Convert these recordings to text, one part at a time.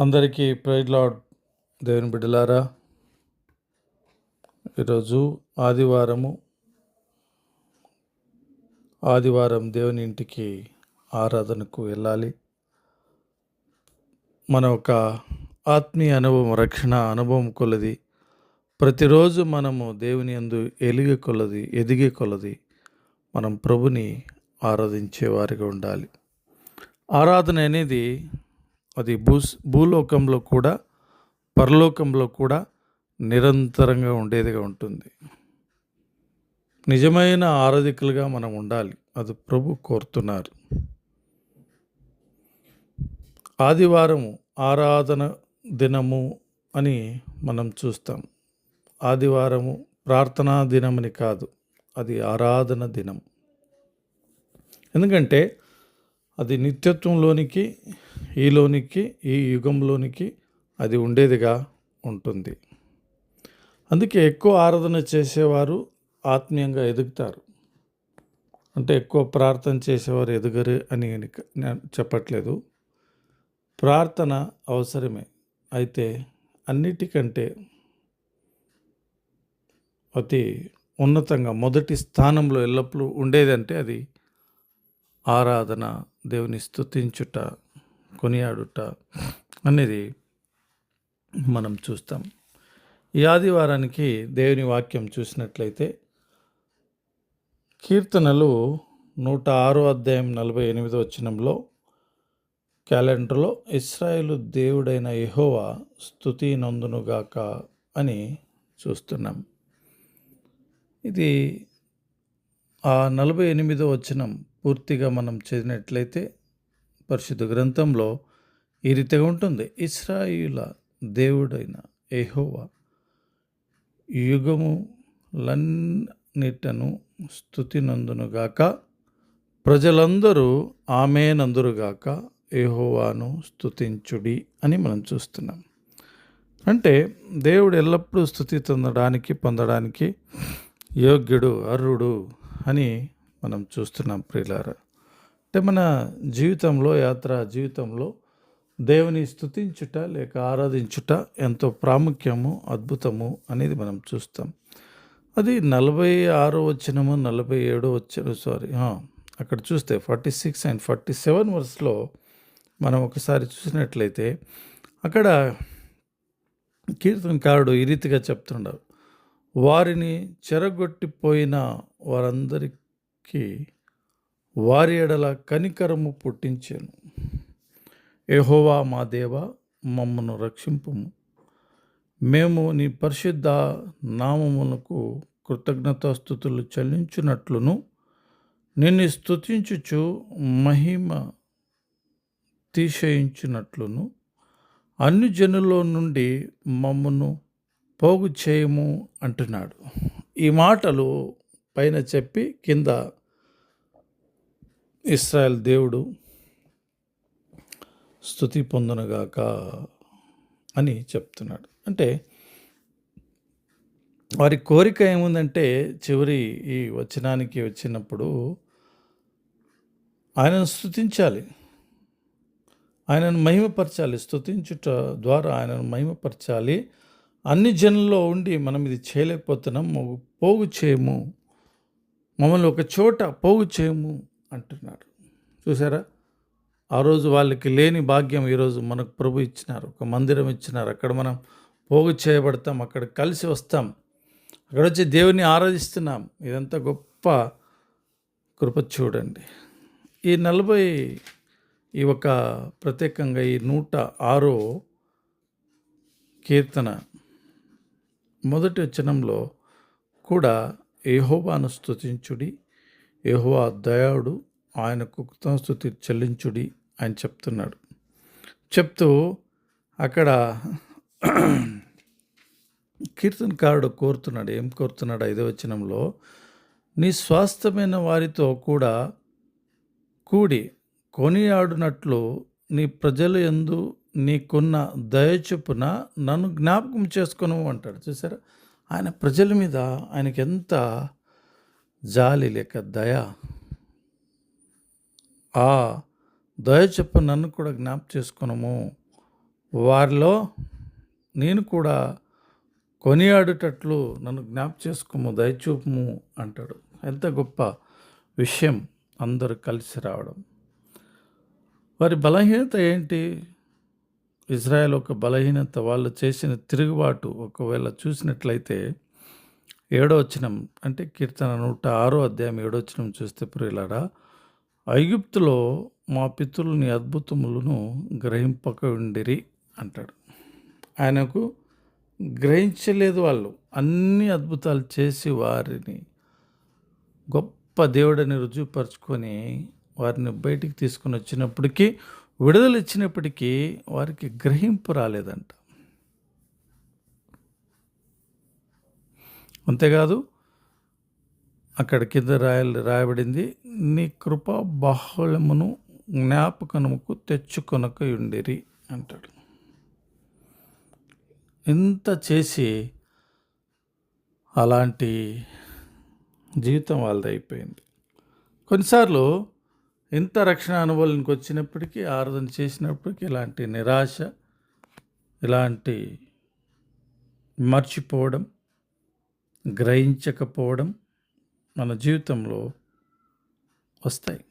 అందరికీ praise lord. దేవుని బిడ్డలారా ఈరోజు ఆదివారము. ఆదివారం దేవుని ఇంటికి ఆరాధనకు వెళ్ళాలి. మన ఒక ఆత్మీయ అనుభవం రక్షణ అనుభవం కొలది. ప్రతిరోజు మనము దేవుని యందు ఎలిగే కొలది ఎదిగే కొలది. మనం ప్రభుని ఆరాధించేవారిగా ఉండాలి. ఆరాధన అనేది అది భూ భూలోకంలో కూడా పరలోకంలో కూడా నిరంతరంగా ఉండేదిగా ఉంటుంది. నిజమైన ఆరాధికులుగా మనం ఉండాలి. అది ప్రభు కోరుతున్నారు. ఆదివారము ఆరాధన దినము అని మనం చూస్తాం. ఆదివారము ప్రార్థనా దినమని కాదు అది ఆరాధన దినం. ఎందుకంటే అది నిత్యత్వంలోనికి ఈలోనికి ఈ యుగంలోనికి అది ఉండేదిగా ఉంటుంది. అందుకే ఎక్కువ ఆరాధన చేసేవారు ఆత్మీయంగా ఎదుగుతారు. అంటే ఎక్కువ ప్రార్థన చేసేవారు ఎదుగరు అని నేను చెప్పట్లేదు. ప్రార్థన అవసరమే. అయితే అన్నిటికంటే అతి ఉన్నతంగా మొదటి స్థానంలో ఎల్లప్పుడూ ఉండేదంటే అది ఆరాధన దేవుని స్తుతించుట కొనియాడుట అనేది మనం చూస్తాం. ఈ ఆదివారానికి దేవుని వాక్యం చూసినట్లయితే కీర్తనలు నూట ఆరో అధ్యాయం నలభై ఎనిమిదో వచనంలో క్యాలెండర్లో ఇస్రాయేలు దేవుడైన యెహోవా స్థుతి నందునుగాక అని చూస్తున్నాం. ఇది ఆ నలభై ఎనిమిదో వచనం పూర్తిగా మనం చదివినట్లయితే పరిశుద్ధ గ్రంథంలో ఈ రీతిగా ఉంటుంది. ఇస్రాయిల దేవుడైన ఎహోవా యుగములన్నిటను స్థుతినందును గాక ప్రజలందరూ ఆమె నందురుగాక ఏహోవాను స్థుతించుడి అని మనం చూస్తున్నాం. అంటే దేవుడు ఎల్లప్పుడూ స్థుతి పొందడానికి పొందడానికి యోగ్యుడు అర్హుడు అని మనం చూస్తున్నాం ప్రియులారా. అంటే మన జీవితంలో యాత్ర జీవితంలో దేవుని స్థుతించుట లేక ఆరాధించుట ఎంతో ప్రాముఖ్యము అద్భుతము అనేది మనం చూస్తాం. అది నలభై ఆరో వచ్చినము నలభై ఏడో వచ్చిన సారీ అక్కడ చూస్తే forty six and forty seven వర్స్లో మనం ఒకసారి చూసినట్లయితే అక్కడ కీర్తనకారుడు ఈ రీతిగా చెప్తుండారు. వారిని చెరగొట్టిపోయిన వారందరికీ వారి ఎడల కనికరము పుట్టించాను. ఎహోవా మా దేవ మమ్మను రక్షింపుము. మేము నీ పరిశుద్ధ నామమునకు కృతజ్ఞతాస్థుతులు చెల్లించున్నట్లును నిన్ను స్తుతించుచు మహిమ తీసేయించినట్లును. అన్ని జనుల్లో నుండి మమ్మను పోగు చేయము అంటున్నాడు. ఈ మాటలు పైన చెప్పి కింద ఇస్రాయల్ దేవుడు స్థుతి పొందనుగాక అని చెప్తున్నాడు. అంటే వారి కోరిక ఏముందంటే చివరి ఈ వచనానికి వచ్చినప్పుడు ఆయనను స్థుతించాలి ఆయనను మహిమపరచాలి. స్థుతించుట ద్వారా ఆయనను మహిమపరచాలి. అన్ని జనంలో ఉండి మనం ఇది చేయలేకపోతున్నాం. పోగు చేయము మమ్మల్ని ఒక చోట పోగు చేయము అంటున్నాడు చూసారా ఆ రోజు వాళ్ళకి లేని భాగ్యం ఈరోజు మనకు ప్రభు ఇచ్చినారు. ఒక మందిరం ఇచ్చినారు. అక్కడ మనం పోగు చేయబడతాం. అక్కడ కలిసి వస్తాం. అక్కడ వచ్చి దేవుని ఆరాధిస్తున్నాం. ఇదంతా గొప్ప కృప చూడండి. ఈ నలభై ఈ ఒక ప్రత్యేకంగా ఈ నూట ఆరో కీర్తన మొదటి వచనంలో కూడా ఏహోబాను స్తుతించుడి ఏహోవా దయాడు ఆయనకు కృతస్థుతి చెల్లించుడి ఆయన చెప్తున్నాడు. చెప్తూ అక్కడ కీర్తనకారుడు కోరుతున్నాడు. ఏం కోరుతున్నాడు? ఐదో వచనంలో నీ స్వాస్థమైన వారితో కూడా కూడి కొనియాడునట్లు నీ ప్రజలు ఎందు నీకున్న దయచొప్పున నన్ను జ్ఞాపకం చేసుకును అంటాడు. చూసారా? ఆయన ప్రజల మీద ఆయనకి ఎంత జాలి లేక దయ. ఆ దయ చెప్పు నన్ను కూడా జ్ఞాప చేసుకునము. వారిలో నేను కూడా కొనియాడుటట్లు నన్ను జ్ఞాప చేసుకోము దయచూపము అంటాడు. ఎంత గొప్ప విషయం అందరూ కలిసి రావడం. వారి బలహీనత ఏంటి? ఇజ్రాయెల్ ఒక బలహీనత వాళ్ళు చేసిన తిరుగుబాటు ఒకవేళ చూసినట్లయితే ఏడవచనం అంటే కీర్తన నూట ఆరో అధ్యాయం ఏడవచనం చూస్తే ప్రియులారా ఐగుప్తులో మా పితృని అద్భుతములను గ్రహింపక ఉండిరి అంటాడు. ఆయనకు గ్రహించలేదు వాళ్ళు అన్ని అద్భుతాలు చేసి వారిని గొప్ప దేవుడని రుజువుపరుచుకొని వారిని బయటికి తీసుకుని వచ్చినప్పటికీ విడుదల ఇచ్చినప్పటికీ వారికి గ్రహింపు రాలేదంట. అంతేకాదు అక్కడ కింద రాయలు రాయబడింది నీ కృప బాహుళ్యమును జ్ఞాపకముకు తెచ్చుకొనక ఉండిరి అంటాడు. ఇంత చేసి అలాంటి జీవితం వాళ్ళది అయిపోయింది. కొన్నిసార్లు ఇంత రక్షణ అనుభవానికి వచ్చినప్పటికీ ఆరాధన చేసినప్పటికీ ఇలాంటి నిరాశ ఇలాంటి మర్చిపోవడం గ్రహించకపోవడం మన జీవితంలో వస్తాయి.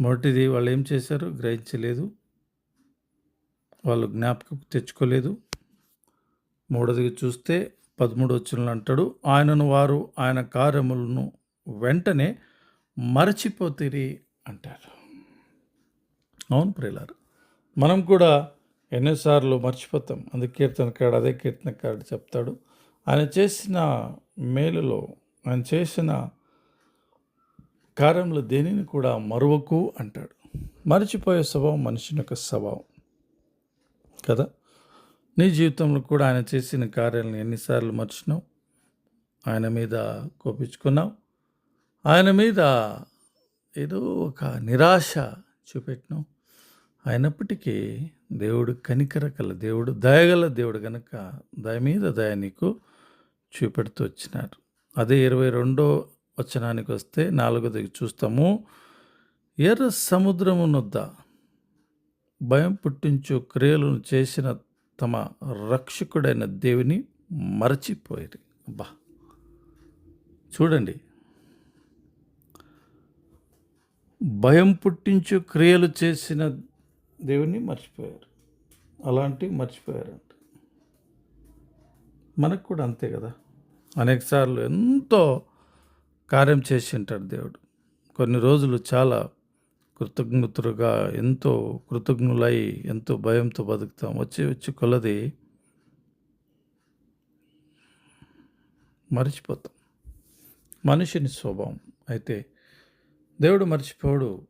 మొదటిది వాళ్ళు ఏం చేశారు? గ్రహించలేదు. వాళ్ళు జ్ఞాపకం తెచ్చుకోలేదు. మూడోది చూస్తే పదమూడు వచ్చినలు అంటాడు ఆయనను వారు ఆయన కార్యములను వెంటనే మరచిపోతిరి అంటారు. అవును ప్రియులారు మనం కూడా ఎన్నోసార్లు మర్చిపోతాం. అందుకే కీర్తనకాడు అదే కీర్తనకాడు చెప్తాడు. ఆయన చేసిన మేలులో ఆయన చేసిన కార్యంలో దేనిని కూడా మరువకు అంటాడు. మర్చిపోయే స్వభావం మనిషిని యొక్క స్వభావం. కదా? నీ జీవితంలో కూడా ఆయన చేసిన కార్యాలను ఎన్నిసార్లు మర్చినావు? ఆయన మీద కోపించుకున్నావు? ఆయన మీద ఏదో ఒక నిరాశ చూపెట్టినావు? అయినప్పటికీ దేవుడు కనికరకల దేవుడు దయగల దేవుడు కనుక దయ మీద దయ నీకు చూపెడుతూ వచ్చినారు అదే ఇరవై రెండో వచనానికి వస్తే నాలుగోది చూస్తాము. ఎర్ర సముద్రమునొద్ద భయం పుట్టించు క్రియలను చేసిన తమ రక్షకుడైన దేవుని మరచిపోయారు. అబ్బా! చూడండి. భయం పుట్టించు క్రియలు చేసిన దేవుణ్ణి మర్చిపోయారు. అలాంటివి మర్చిపోయారంట. మనకు కూడా అంతే కదా. అనేకసార్లు ఎంతో కార్యం చేసి ఉంటాడు దేవుడు. కొన్ని రోజులు చాలా కృతజ్ఞతలుగా ఎంతో కృతజ్ఞులై ఎంతో భయంతో బతుకుతాం. వచ్చి వచ్చి కొలది మర్చిపోతాం. మనిషిని స్వభావం. అయితే దేవుడు మర్చిపోడు.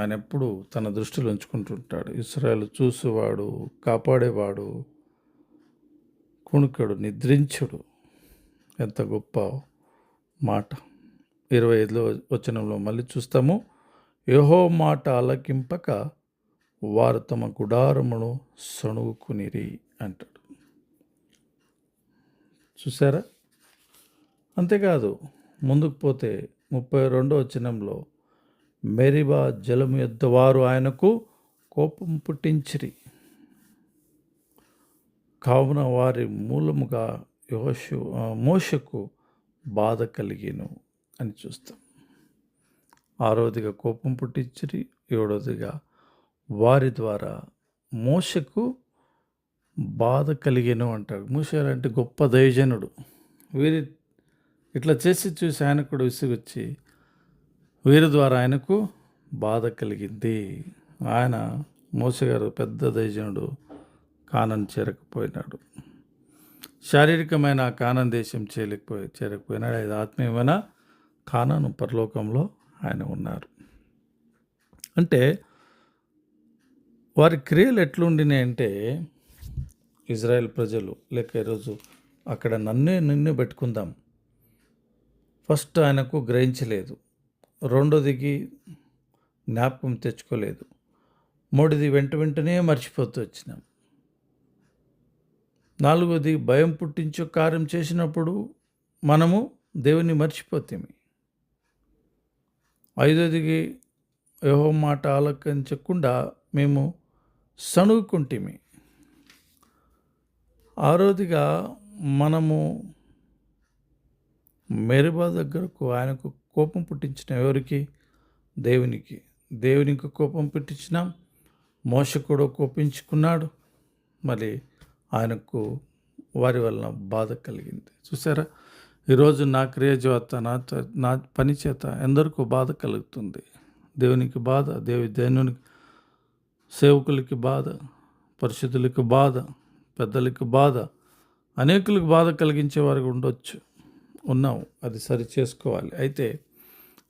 ఆయన ఎప్పుడు తన దృష్టిలో ఉంచుకుంటుంటాడు. ఇస్రాయల్ చూసేవాడు కాపాడేవాడు కుణుకడు నిద్రించుడు. ఎంత గొప్ప మాట. ఇరవై ఐదులో వచనంలో మళ్ళీ చూస్తాము. యహో మాట అలకింపక వారు తమ గుడారమును సణుగుకునిరి అంటాడు. చూసారా అంతేకాదు ముందుకు పోతే ముప్పై రెండో వచనంలో మెరిబా జలము యొద్ద వారు ఆయనకు కోపం పుట్టించిరి. కావున వారి మూలముగా యోషు మోషకు బాధ కలిగిను అని చూస్తాం. ఆరోదిగా కోపం పుట్టించిరి ఏడోదిగా వారి ద్వారా మోషకు బాధ కలిగేను అంటాడు. మూష అంటే గొప్ప దయజనుడు వీరి ఇట్లా చేసి చూసి ఆయన కూడా విసుగొచ్చి వీరి ద్వారా ఆయనకు బాధ కలిగింది. ఆయన మోసగారు పెద్ద దైజనుడు కానం చేరకపోయినాడు. శారీరకమైన కానం దేశం చేయలేకపోయి చేరకపోయినాడు. అది ఆత్మీయమైన కానాను పరలోకంలో ఆయన ఉన్నారు. అంటే వారి క్రియలు ఎట్లుండినాయి అంటే ఇజ్రాయెల్ ప్రజలు లేక ఈరోజు అక్కడ నన్నే నిన్నే పెట్టుకుందాం. ఫస్ట్ ఆయనకు గ్రహించలేదు. రెండోదికి జ్ఞాపకం తెచ్చుకోలేదు. మూడోది వెంట వెంటనే మర్చిపోతూ వచ్చినాం. నాలుగోది భయం పుట్టించే కార్యం చేసినప్పుడు మనము దేవుని మర్చిపోతేమి ఐదోదికి యహో మాట ఆలకించకుండా మేము సణుగుకుంటేమి ఆరోదిగా మనము మెరుబా దగ్గరకు ఆయనకు కోపం పుట్టించిన ఎవరికి? దేవునికి. దేవునికి కోపం పుట్టించినాం మోస కూడా కోపించుకున్నాడు. మరి ఆయనకు వారి వలన బాధ కలిగింది. చూసారా? ఈరోజు నా క్రియ చేత నా నా పని చేత ఎందరికో బాధ కలుగుతుంది. దేవునికి బాధ దేవి దేవునికి సేవకులకి బాధ పరిశుద్ధులకి బాధ పెద్దలకి బాధ అనేకులకు బాధ కలిగించే వారికి ఉండొచ్చు. ఉన్నాం. అది సరి చేసుకోవాలి అయితే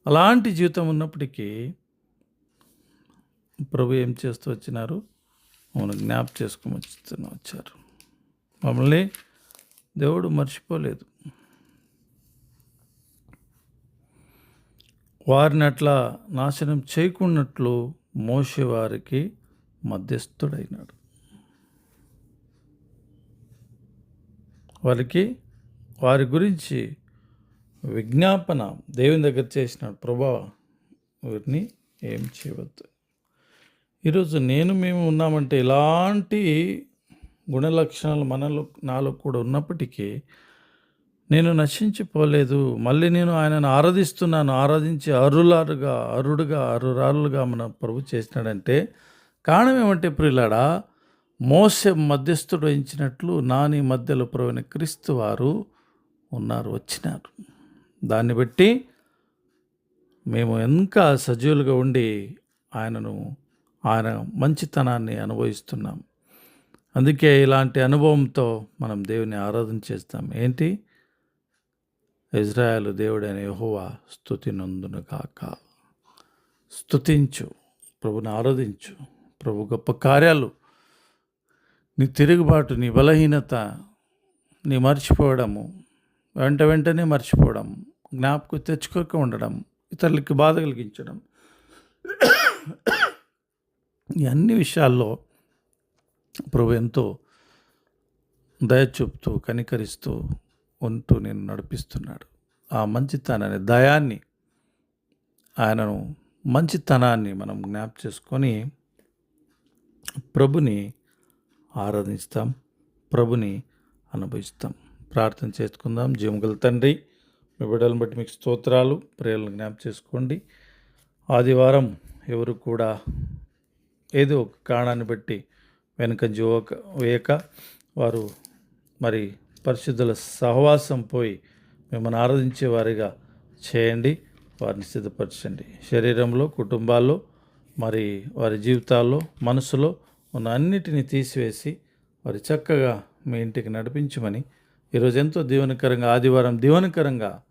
అలాంటి జీవితం ఉన్నప్పటికీ ప్రభు ఏం చేస్తూ వచ్చినారు? మమ్మల్ని జ్ఞాప చేసుకుని వచ్చి వచ్చారు. మమ్మల్ని దేవుడు మర్చిపోలేదు. వారిని అట్లా నాశనం చేయకున్నట్లు మోసే వారికి మధ్యస్థుడైనాడు. వారికి వారి గురించి విజ్ఞాపన. దేవుని దగ్గర చేసిన ప్రభా వీరిని ఏం చేయవద్దు. ఈరోజు నేను మేము ఉన్నామంటే ఇలాంటి గుణ లక్షణాలు మనలో నాలో కూడా ఉన్నప్పటికీ నేను నశించిపోలేదు. మళ్ళీ నేను ఆయనను ఆరాధిస్తున్నాను. ఆరాధించి అరులారుగా అరుడుగా అరురాలుగా మన ప్రభు చేసినాడంటే కారణం ఏమంటే ప్రియులాడా మోస మధ్యస్థుడు వహించినట్లు నాని మధ్యలో ప్రవీణ క్రీస్తు వారు ఉన్నారు వచ్చినారు. దాన్ని బట్టి మేము ఇంకా సజీవులుగా ఉండి ఆయనను ఆయన మంచితనాన్ని అనుభవిస్తున్నాం. అందుకే ఇలాంటి అనుభవంతో మనం దేవుని ఆరాధన చేస్తాం. ఏంటి? ఇజ్రాయల్ దేవుడైన యహోవా స్థుతి నందును కాక స్థుతించు ప్రభుని ఆరాధించు ప్రభు గొప్ప కార్యాలు నీ తిరుగుబాటు నీ బలహీనత నీ మర్చిపోవడము వెంట వెంటనే మర్చిపోవడం జ్ఞాపకం తెచ్చుకోక ఉండడం ఇతరులకి బాధ కలిగించడం ఈ అన్ని విషయాల్లో ప్రభు ఎంతో దయ చూపుతూ కనికరిస్తూ ఉంటూ నేను నడిపిస్తున్నాడు. ఆ మంచితనాన్ని దయాన్ని ఆయనను మంచితనాన్ని మనం జ్ఞాప చేసుకొని ప్రభుని ఆరాధిస్తాం ప్రభుని అనుభవిస్తాం. ప్రార్థన చేసుకుందాం. జీవగల తండ్రి మీ బిడ్డలను బట్టి మీకు స్తోత్రాలు ప్రేయలను జ్ఞాపం చేసుకోండి. ఆదివారం ఎవరు కూడా ఏదో ఒక కారణాన్ని బట్టి వెనుక జోక వేయక వారు మరి పరిశుద్ధుల సహవాసం పోయి మిమ్మల్ని ఆరాధించే వారిగా చేయండి వారిని సిద్ధపరచండి. శరీరంలో కుటుంబాల్లో మరి వారి జీవితాల్లో మనసులో ఉన్న అన్నిటినీ తీసివేసి వారి చక్కగా మీ ఇంటికి నడిపించమని ఈరోజు ఎంతో దీవెనకరంగా ఆదివారం దీవెనకరంగా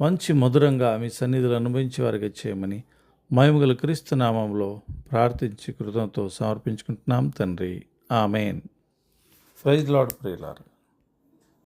మంచి మధురంగా మీ సన్నిధులు అనుభవించే వారికి చేయమని మహిమగల క్రీస్తు నామంలో ప్రార్థించి కృతంతో సమర్పించుకుంటున్నాం తండ్రి. ఆమెన్. ప్రైజ్ లాడ్ ప్రియులారు